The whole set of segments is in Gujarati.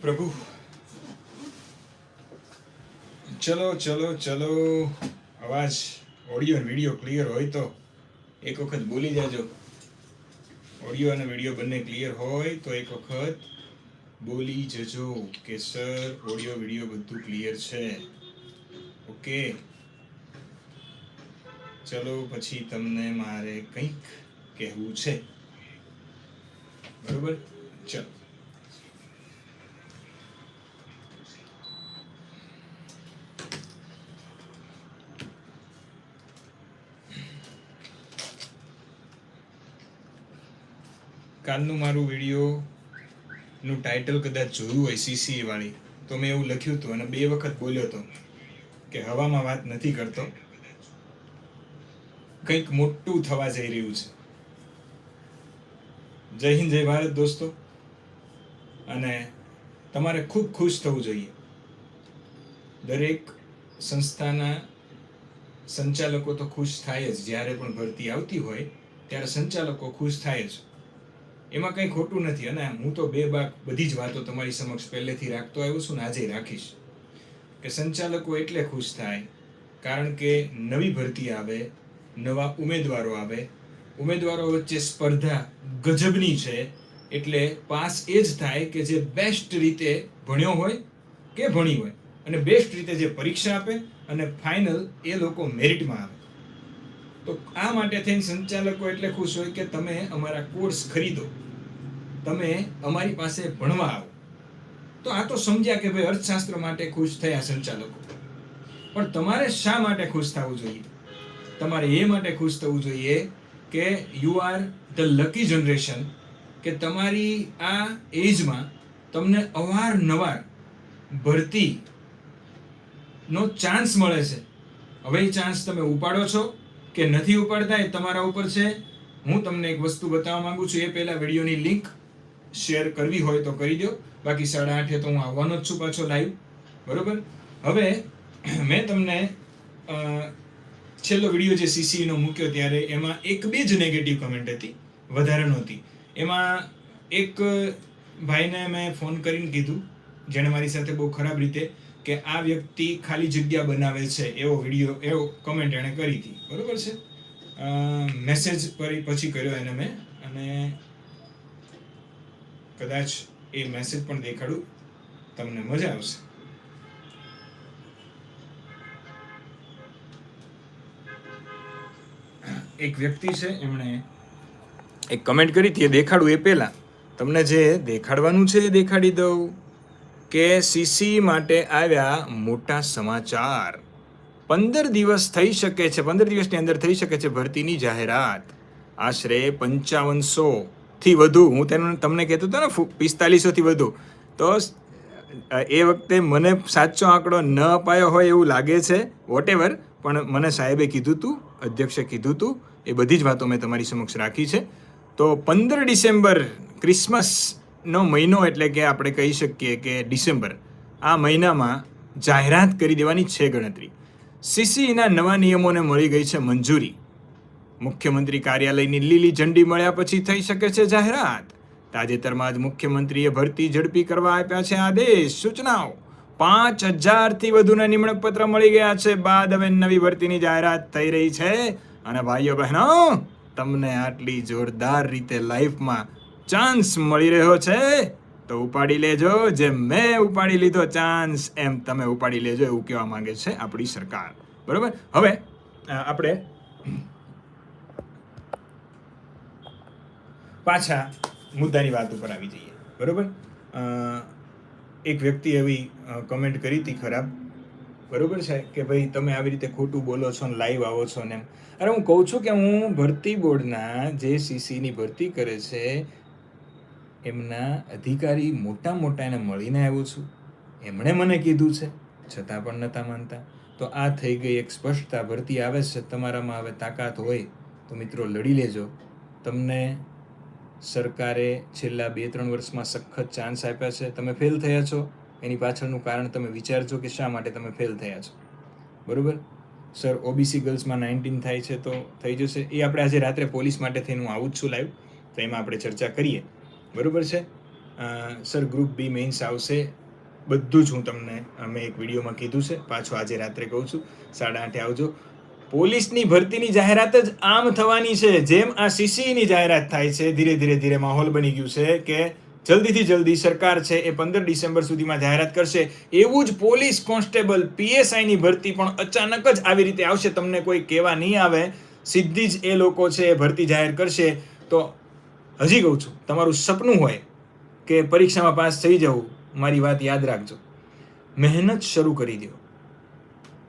પ્રભુ. ચલો ચલો ચલો. અવાજ ઓડિયો અને વીડિયો ક્લિયર હોય તો એક વખત બોલી જાજો. ઓડિયો અને વીડિયો બંને ક્લિયર હોય તો એક વખત બોલી જજો. કે સર ઓડિયો વીડિયો બધું ક્લિયર છે. ઓકે. ચલો, પછી તમને મારે કંઈક કહેવું છે. બરોબર? ચલો. કાલનું મારું વિડીયોનું ટાઇટલ કદાચ જોયું હોય સીસીએ વાળી. તો મેં એવું લખ્યું હતું અને બે વખત બોલ્યો હતો કે હવામાં વાત નથી કરતો. કંઈક મોટું થવા જઈ રહ્યું છે. જય હિન્દ, જય ભારત દોસ્તો. અને તમારે ખૂબ ખુશ થવું જોઈએ. દરેક સંસ્થાના સંચાલકો તો ખુશ થાય જ. જ્યારે પણ ભરતી આવતી હોય, ત્યારે સંચાલકો ખુશ થાય જ. એમાં કંઈ ખોટું નથી અને હું તો બે બાક બધી જ વાતો તમારી સમક્ષ પહેલેથી રાખતો આવ્યો છું ને આજે રાખીશ. કે સંચાલકો એટલે ખુશ થાય, કારણ કે નવી ભરતી આવે, નવા ઉમેદવારો આવે. ઉમેદવારો વચ્ચે સ્પર્ધા ગજબની છે, એટલે પાસ એ જ થાય કે જે બેસ્ટ રીતે ભણ્યો હોય કે ભણી હોય. અને બેસ્ટ રીતે જે પરીક્ષા આપે અને ફાઇનલ એ લોકો મેરિટમાં આવે. તો આ માટે થઈને સંચાલકો એટલે ખુશ હોય કે તમે અમારા કોર્સ ખરીદો. તમે અમારી પાસે ભણવા આવો. તો આ તો સમજ્યા કે ભાઈ અર્થશાસ્ત્ર માટે ખુશ થયા સંચાલકો. પણ તમારે શા માટે ખુશ થવું જોઈએ? તમારે એ માટે ખુશ થવું જોઈએ કે you are the lucky generation કે તમારી આ એજમાં તમને અવારનવાર ભરતી નો ચાન્સ મળે છે. હવે એ ચાન્સ તમે ઉપાડો છો. કે નથી ઉપાડતા એ તમારા ઉપર છે? હું તમને એક વસ્તુ બતાવવા માંગુ છું, એ પહેલાં વિડીયોની લિંક શેર કરવી હોય તો કરી દો. બાકી સાડા આઠે તો હું આવવાનો જ છું પાછો લાઈવ બરોબર? હવે મેં તમને છેલ્લો વીડિયો જે સીસીનો મૂક્યો ત્યારે એમાં એક બે જ નેગેટિવ કમેન્ટ હતી, વધારે નહોતી. એમાં એક ભાઈને મેં ફોન કરીને કીધું, જેણે મારી સાથે બહુ ખરાબ રીતે કે આ વ્યક્તિ ખાલી જગ્યા બનાવે છે એવો વીડિયો, એવો કમેન્ટ એણે કરી હતી. બરોબર છે? મેસેજ કરી પછી કર્યો એને મેં. અને કદાચ એ મેસેજ પણ દેખાડું, તમને મજા આવશે. એક વ્યક્તિ છે, એમણે એક કમેન્ટ કરી હતી, એ દેખાડું એ પહેલાં. તમને જે દેખાડવાનું છે એ દેખાડી દઉં. કે સીસી માટે આવ્યા મોટા સમાચાર. પંદર દિવસ થઈ શકે છે, પંદર દિવસની અંદર થઈ શકે છે ભરતીની જાહેરાત. આશરે પંચાવનસો થી વધુ, હું તેનું તમને કહેતો હતો ને પિસ્તાલીસોથી વધુ. તો એ વખતે મને સાચો આંકડો ન અપાયો હોય એવું લાગે છે વોટ પણ મને સાહેબે કીધું હતું અધ્યક્ષે કીધું હતું એ બધી જ વાતો મેં તમારી સમક્ષ રાખી છે. તો પંદર ડિસેમ્બર ક્રિસમસનો મહિનો એટલે કે આપણે કહી શકીએ કે ડિસેમ્બર, આ મહિનામાં જાહેરાત કરી દેવાની છે ગણતરી. સીસીઈના નવા નિયમોને મળી ગઈ છે મંજૂરી. મુખ્યમંત્રી કાર્યાલયની લીલી ઝંડી મળ્યા પછી થઈ શકે છે જાહેરાત. તાજેતરમાં જ મુખ્યમંત્રીએ ભરતી ઝડપી કરવા આપ્યા છે આદેશ, સૂચનાઓ. પાંચ હજારથી વધુના નિમણૂક પત્ર મળી ગયા છે બાદ હવે નવી ભરતીની જાહેરાત થઈ રહી છે. અને ભાઈઓ બહેનો, તમને આટલી જોરદાર રીતે લાઈફમાં ચાન્સ મળી રહ્યો છે, તો ઉપાડી લેજો. જે મેં ઉપાડી લીધો ચાન્સ, એમ તમે ઉપાડી લેજો એવું કહેવા માંગે છે આપણી સરકાર. બરોબર? હવે આપણે પાછા મુદ્દાની વાત ઉપર આવી જઈએ. બરોબર? એક વ્યક્તિ એવી કમેન્ટ કરી હતી ખરાબ. બરોબર છે? કે ભાઈ, તમે આવી રીતે ખોટું બોલો છો ને લાઈવ આવો છો ને એમ. અરે, હું કહું છું કે હું ભરતી બોર્ડના જે સીસીની ભરતી કરે છે એમના અધિકારી મોટા મોટા એને મળીને આવ્યો છું. એમણે મને કીધું છે, છતાં પણ નતા માનતા. તો આ થઈ ગઈ એક સ્પષ્ટતા ભરતી આવે છે, તમારામાં હવે તાકાત હોય તો મિત્રો લડી લેજો. તમને સરકારે છેલ્લા બે ત્રણ વર્ષમાં સખત ચાન્સ આપ્યા છે. તમે ફેલ થયા છો. એની પાછળનું કારણ તમે વિચારજો કે શા માટે તમે ફેલ થયા છો. બરાબર? સર ઓબીસી ગર્લ્સમાં નાઇન્ટીન થાય છે તો થઈ જશે. એ આપણે આજે રાત્રે પોલીસ માટે થઈને હું આવું જ છું લાઈવ તો એમાં આપણે ચર્ચા કરીએ. બરોબર છે? સર ગ્રુપ બી મેઇન્સ આવશે બધું જ હું તમને મેં એક વિડીયોમાં કીધું છે. પાછો આજે રાત્રે કહું છું. સાડા આઠે આવજો. પોલીસની ભરતીની જાહેરાત જ આમ થવાની છે. જેમ આ સીસીની જાહેરાત થાય છે, ધીરે ધીરે ધીરે માહોલ બની ગયું છે કે જલ્દીથી જલ્દી સરકાર છે એ પંદર ડિસેમ્બર સુધીમાં જાહેરાત કરશે. એવું જ પોલીસ કોન્સ્ટેબલ પીએસઆઈની ભરતી પણ અચાનક જ આવી રીતે આવશે. તમને કોઈ કહેવા નહીં આવે. સીધી જ એ લોકો છે એ ભરતી જાહેર કરશે. તો હજી કહું છું, તમારું સપનું હોય કે પરીક્ષામાં પાસ થઈ જવું, મારી વાત યાદ રાખજો. મહેનત શરૂ કરી દો.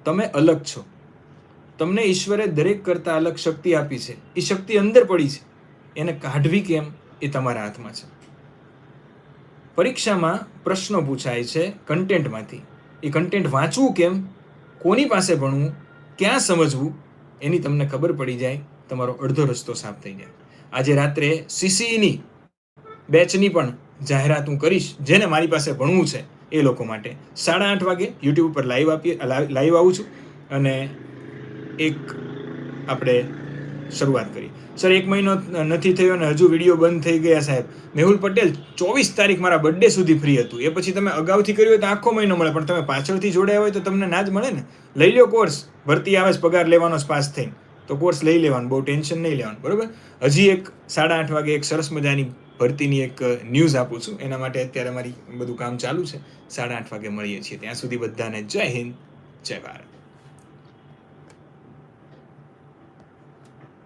તમે અલગ છો. તમને ઈશ્વરે દરેક કરતાં અલગ શક્તિ આપી છે. એ શક્તિ અંદર પડી છે. એને કાઢવી કેમ? એ તમારા હાથમાં છે. પરીક્ષામાં પ્રશ્નો પૂછાય છે કન્ટેન્ટમાંથી. એ કન્ટેન્ટ વાંચવું કેમ? કોની પાસે ભણવું? ક્યાં સમજવું? એની તમને ખબર પડી જાય. તમારો અડધો રસ્તો સાફ થઈ જાય. આજે રાત્રે સીસીઈની બેચની પણ જાહેરાત હું કરીશ, જેને મારી પાસે ભણવું છે એ લોકો માટે. સાડા આઠ વાગે યુટ્યુબ ઉપર લાઈવ આપી લાઈવ આવું છું અને એક આપણે શરૂઆત કરી સર એક મહિનો નથી થયો અને હજુ વીડિયો બંધ થઈ ગયા સાહેબ. મેહુલ પટેલ, ચોવીસ તારીખ મારા બર્થડે સુધી ફ્રી હતું. એ પછી તમે અગાઉથી કર્યું હોય તો આખો મહિનો મળે, પણ તમે પાછળથી જોડાયા હોય તો તમને ના જ મળે ને. લઈ લો કોર્સ ભરતી આવે જ, પગાર લેવાનો પાસ થઈને. તો કોર્સ લઈ લેવાનું, બહુ ટેન્શન નહીં લેવાનું, બરાબર? હજી એક સાડા આઠ વાગે એક સરસ મજાની ભરતીની એક ન્યૂઝ આપું છું. એના માટે અત્યારે મારી બધું કામ ચાલુ છે. સાડા આઠ વાગે મળીએ છીએ. ત્યાં સુધી બધાને જય હિન્દ, જય ભારત.